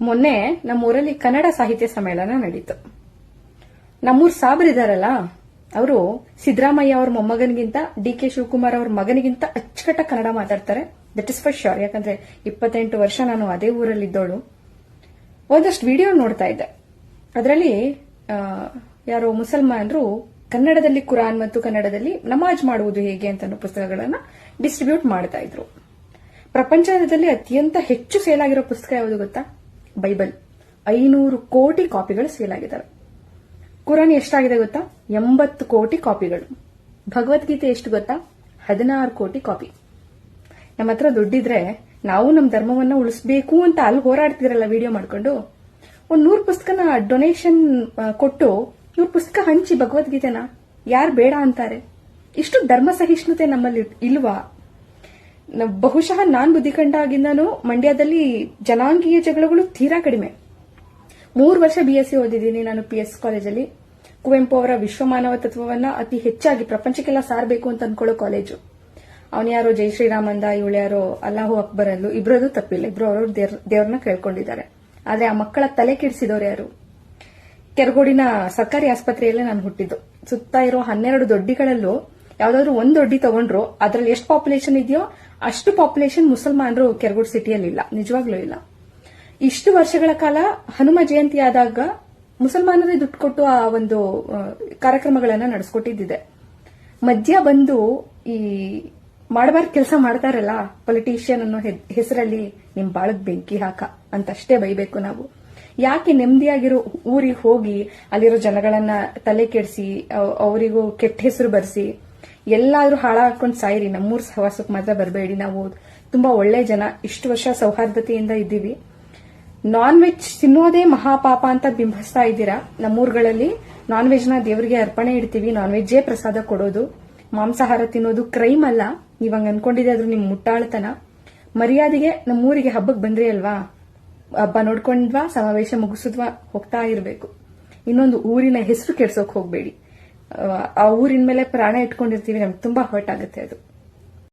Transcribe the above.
ಮೊನ್ನೆ ನಮ್ಮೂರಲ್ಲಿ ಕನ್ನಡ ಸಾಹಿತ್ಯ ಸಮ್ಮೇಳನ ನಡೀತು. ನಮ್ಮೂರ್ ಸಾಬ್ರಿದಾರಲ್ಲ? ಅವರು ಸಿದ್ದರಾಮಯ್ಯ ಅವ್ರ ಮೊಮ್ಮಗನಿಗಿಂತ ಡಿ ಕೆ ಶಿವಕುಮಾರ್ ಅವ್ರ ಮಗನಿಗಿಂತ ಅಚ್ಚುಕಟ್ಟ ಕನ್ನಡ ಮಾತಾಡ್ತಾರೆ. ದಟ್ ಇಸ್ ಫರ್ ಶೋರ್ ಯಾಕಂದ್ರೆ ಇಪ್ಪತ್ತೆಂಟು ವರ್ಷ ನಾನು ಅದೇ ಊರಲ್ಲಿದ್ದೋಳು. ಒಂದಷ್ಟು ವಿಡಿಯೋ ನೋಡ್ತಾ ಇದ್ದೆ. ಅದರಲ್ಲಿ ಯಾರೋ ಮುಸಲ್ಮಾನರು ಕನ್ನಡದಲ್ಲಿ ಕುರಾನ್ ಮತ್ತು ಕನ್ನಡದಲ್ಲಿ ನಮಾಜ್ ಮಾಡುವುದು ಹೇಗೆ ಅಂತ ಪುಸ್ತಕಗಳನ್ನು ಪುಸ್ತಕಗಳನ್ನ ಡಿಸ್ಟ್ರಿಬ್ಯೂಟ್ ಮಾಡ್ತಾ ಇದ್ರು. ಪ್ರಪಂಚದಲ್ಲಿ ಅತ್ಯಂತ ಹೆಚ್ಚು ಸೇಲ್ ಆಗಿರೋ ಪುಸ್ತಕ ಯಾವುದು ಗೊತ್ತಾ? ಬೈಬಲ್ ಐನೂರು ಕೋಟಿ ಕಾಪಿಗಳು ಸೇಲ್ ಆಗಿದ್ದಾವೆ. ಕುರಾನ್ ಎಷ್ಟಾಗಿದೆ ಗೊತ್ತಾ? ಎಂಬತ್ತು ಕೋಟಿ ಕಾಪಿಗಳು. ಭಗವದ್ಗೀತೆ ಎಷ್ಟು ಗೊತ್ತಾ? ಹದಿನಾರು ಕೋಟಿ ಕಾಪಿ. ನಮ್ಮ ಹತ್ರ ದುಡ್ಡಿದ್ರೆ ನಾವು ನಮ್ಮ ಧರ್ಮವನ್ನ ಉಳಿಸ್ಬೇಕು ಅಂತ ಅಲ್ಲಿ ಹೋರಾಡ್ತಿದ್ರಲ್ಲ ವಿಡಿಯೋ ಮಾಡ್ಕೊಂಡು? ಒಂದ್ ನೂರು ಪುಸ್ತಕನ ಡೊನೇಷನ್ ಕೊಟ್ಟು ನೂರು ಪುಸ್ತಕ ಹಂಚಿ ಭಗವದ್ಗೀತೆನ? ಯಾರು ಬೇಡ ಅಂತಾರೆ. ಇಷ್ಟು ಧರ್ಮ ಸಹಿಷ್ಣುತೆ ನಮ್ಮಲ್ಲಿ ಇಲ್ವಾ? ಬಹುಶಃ ನಾನ್ ಬುದ್ಧಿ ಕಂಡಾಗಿಂದನೂ ಮಂಡ್ಯದಲ್ಲಿ ಜನಾಂಗೀಯ ಜಗಳಗಳು ತೀರಾ ಕಡಿಮೆ. ಮೂರು ವರ್ಷ ಬಿ ಎಸ್ ಸಿ ಓದಿದ್ದೀನಿ ನಾನು ಪಿ ಎಸ್ ಕಾಲೇಜಲ್ಲಿ ಕುವೆಂಪು ಅವರ ವಿಶ್ವಮಾನವ ತತ್ವವನ್ನ ಅತಿ ಹೆಚ್ಚಾಗಿ ಪ್ರಪಂಚಕ್ಕೆಲ್ಲ ಸಾರಬೇಕು ಅಂತ ಅನ್ಕೊಳ್ಳೋ ಕಾಲೇಜು ಅವನ ಯಾರೋ ಜೈ ಶ್ರೀರಾಮ್ ಅಂದ ಇವಳು ಯಾರೋ ಅಲ್ಲಾಹು ಅಕ್ಬರ್ ಅಂದ್ಲು ಇಬ್ಬರದು ತಪ್ಪಿಲ್ಲ. ಇಬ್ರು ಅವರು ದೇವ್ರನ್ನ ಕೇಳ್ಕೊಂಡಿದ್ದಾರೆ. ಆದ್ರೆ ಆ ಮಕ್ಕಳ ತಲೆ ಕೆಡಿಸಿದವರು ಯಾರು? ಕೆರಗೋಡಿನ ಸರ್ಕಾರಿ ಆಸ್ಪತ್ರೆಯಲ್ಲೇ ನಾನು ಹುಟ್ಟಿದ್ದು. ಸುತ್ತ ಇರೋ ಹನ್ನೆರಡು ದೊಡ್ಡಿಗಳಲ್ಲೂ ಯಾವ್ದಾದ್ರು ಒಂದ್ ದೊಡ್ಡಿ ತಗೊಂಡ್ರು, ಅದ್ರಲ್ಲಿ ಎಷ್ಟು ಪಾಪ್ಯುಲೇಷನ್ ಇದೆಯೋ ಅಷ್ಟು ಪಾಪ್ಯುಲೇಷನ್ ಮುಸಲ್ಮಾನರು ಕೆರಗೋಡ್ ಸಿಟಿಯಲ್ಲಿ ಇಲ್ಲ ನಿಜವಾಗ್ಲೂ ಇಲ್ಲ. ಇಷ್ಟು ವರ್ಷಗಳ ಕಾಲ ಹನುಮ ಜಯಂತಿ ಆದಾಗ ಮುಸಲ್ಮಾನರೇ ದುಡ್ಡು ಕೊಟ್ಟು ಆ ಒಂದು ಕಾರ್ಯಕ್ರಮಗಳನ್ನ ನಡೆಸ್ಕೊಟ್ಟಿದ್ದಿದೆ. ಮಧ್ಯ ಬಂದು ಈ ಮಾಡಬಾರ್ದು ಕೆಲಸ ಮಾಡ್ತಾರಲ್ಲ ಪೊಲಿಟಿಷಿಯನ್ ಅನ್ನೋ ಹೆಸರಲ್ಲಿ ನಿಮ್ ಬಾಳಗೆ ಬೆಂಕಿ ಹಾಕ ಅಂತಷ್ಟೇ ಬೈಬೇಕು ನಾವು. ಯಾಕೆ ನೆಮ್ಮದಿಯಾಗಿರೋ ಊರಿಗೆ ಹೋಗಿ ಅಲ್ಲಿರೋ ಜನಗಳನ್ನ ತಲೆ ಕೆಡಿಸಿ ಅವರಿಗೂ ಕೆಟ್ಟ ಹೆಸರು ಬರ್ಸಿ, ಎಲ್ಲಾದ್ರೂ ಹಾಳಾಕೊಂಡು ಸಾಯಿರಿ, ನಮ್ಮೂರ್ ಸಹವಾಸಕ್ಕೆ ಮಾತ್ರ ಬರಬೇಡಿ. ನಾವು ತುಂಬಾ ಒಳ್ಳೆ ಜನ, ಇಷ್ಟು ವರ್ಷ ಸೌಹಾರ್ದತೆಯಿಂದ ಇದ್ದೀವಿ. ನಾನ್ ವೆಜ್ ತಿನ್ನೋದೇ ಮಹಾಪಾಪ ಅಂತ ಬಿಂಬಿಸ್ತಾ ಇದ್ದೀರಾ? ನಮ್ಮೂರ್ಗಳಲ್ಲಿ ನಾನ್ ವೆಜ್ನ ದೇವರಿಗೆ ಅರ್ಪಣೆ ಇಡ್ತೀವಿ. ನಾನ್ ವೆಜ್ಜೇ ಪ್ರಸಾದ ಕೊಡೋದು. ಮಾಂಸಾಹಾರ ತಿನ್ನೋದು ಕ್ರೈಮ್ ಅಲ್ಲ. ನೀವ್ ಹಂಗ ಅನ್ಕೊಂಡಿದ್ರೆ ಅದ್ರ ನಿಮ್ ಮುಟ್ಟಾಳತನ. ಮರ್ಯಾದೆಗೆ ನಮ್ಮೂರಿಗೆ ಹಬ್ಬಕ್ಕೆ ಬಂದ್ರಿ ಅಲ್ವಾ? ಹಬ್ಬ ನೋಡ್ಕೊಂಡ್ವಾ, ಸಮಾವೇಶ ಮುಗಿಸಿದ್ವಾ, ಹೋಗ್ತಾ ಇರಬೇಕು. ಇನ್ನೊಂದು ಊರಿನ ಹೆಸರು ಕೆಡ್ಸೋಕ್ ಹೋಗ್ಬೇಡಿ. ಆ ಊರಿನ ಮೇಲೆ ಪ್ರಾಣ ಇಟ್ಕೊಂಡಿರ್ತೀವಿ. ನಮ್ಗೆ ತುಂಬಾ ಹರ್ಟ್ ಆಗುತ್ತೆ ಅದು.